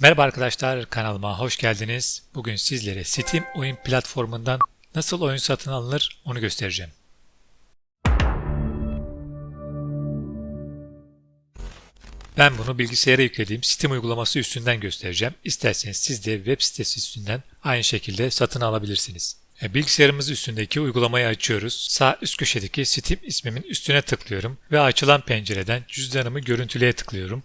Merhaba arkadaşlar kanalıma hoş geldiniz. Bugün sizlere Steam oyun platformundan nasıl oyun satın alınır onu göstereceğim. Ben bunu bilgisayara yüklediğim Steam uygulaması üstünden göstereceğim. İsterseniz siz de web sitesi üstünden aynı şekilde satın alabilirsiniz. E, Bilgisayarımız üstündeki uygulamayı açıyoruz. Sağ üst köşedeki Steam ismimin üstüne tıklıyorum ve açılan pencereden cüzdanımı görüntüleye tıklıyorum.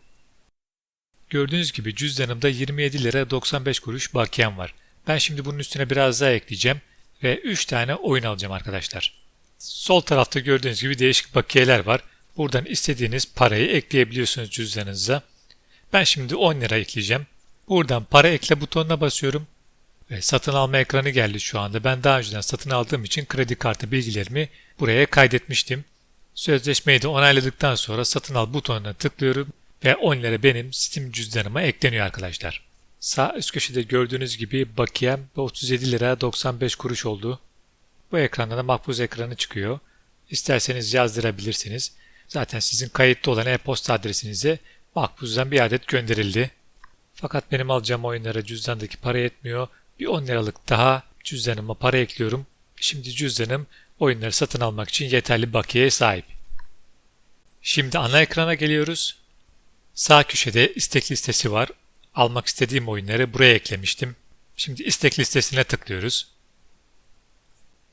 Gördüğünüz gibi cüzdanımda 27 lira 95 kuruş bakiyem var. Ben şimdi bunun üstüne biraz daha ekleyeceğim ve 3 tane oyun alacağım arkadaşlar. Sol tarafta gördüğünüz gibi değişik bakiyeler var. Buradan istediğiniz parayı ekleyebiliyorsunuz cüzdanınıza. Ben şimdi 10 lira ekleyeceğim. Buradan para ekle butonuna basıyorum. Ve satın alma ekranı geldi şu anda. Ben daha önceden satın aldığım için kredi kartı bilgilerimi buraya kaydetmiştim. Sözleşmeyi de onayladıktan sonra satın al butonuna tıklıyorum ve 10 lira benim Steam cüzdanıma ekleniyor arkadaşlar. Sağ üst köşede gördüğünüz gibi bakiyem 37 lira 95 kuruş oldu. Bu ekranda da makbuz ekranı çıkıyor. İsterseniz yazdırabilirsiniz. Zaten sizin kayıtlı olan e-posta adresinize makbuzdan bir adet gönderildi. Fakat benim alacağım oyunlara cüzdandaki para yetmiyor. Bir 10 liralık daha cüzdanıma para ekliyorum. Şimdi cüzdanım oyunları satın almak için yeterli bakiyeye sahip. Şimdi ana ekrana geliyoruz. Sağ köşede istek listesi var. Almak istediğim oyunları buraya eklemiştim. Şimdi istek listesine tıklıyoruz.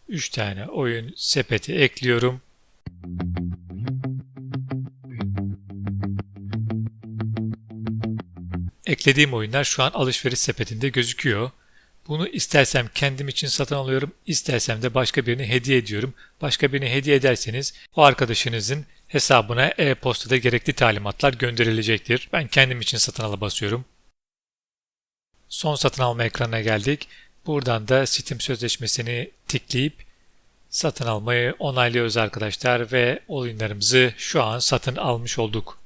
3 tane oyun sepeti ekliyorum. Eklediğim oyunlar şu an alışveriş sepetinde gözüküyor. Bunu istersem kendim için satın alıyorum, istersem de başka birine hediye ediyorum. Başka birine hediye ederseniz o arkadaşınızın hesabına e-postada gerekli talimatlar gönderilecektir. Ben kendim için satın ala basıyorum. Son satın alma ekranına geldik. Buradan da Steam sözleşmesini tıklayıp satın almayı onaylıyoruz arkadaşlar ve oyunlarımızı şu an satın almış olduk.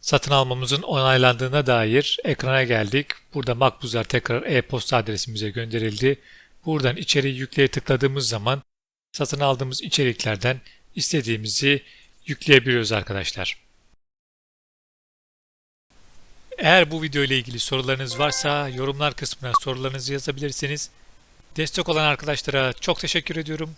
Satın almamızın onaylandığına dair ekrana geldik. Burada makbuzlar tekrar e-posta adresimize gönderildi. Buradan içeriği yükleye tıkladığımız zaman satın aldığımız içeriklerden istediğimizi yükleyebiliyoruz arkadaşlar. Eğer bu video ile ilgili sorularınız varsa yorumlar kısmına sorularınızı yazabilirsiniz. Destek olan arkadaşlara çok teşekkür ediyorum.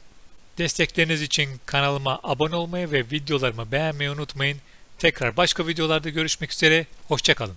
Destekleriniz için kanalıma abone olmayı ve videolarımı beğenmeyi unutmayın. Tekrar başka videolarda görüşmek üzere. Hoşçakalın.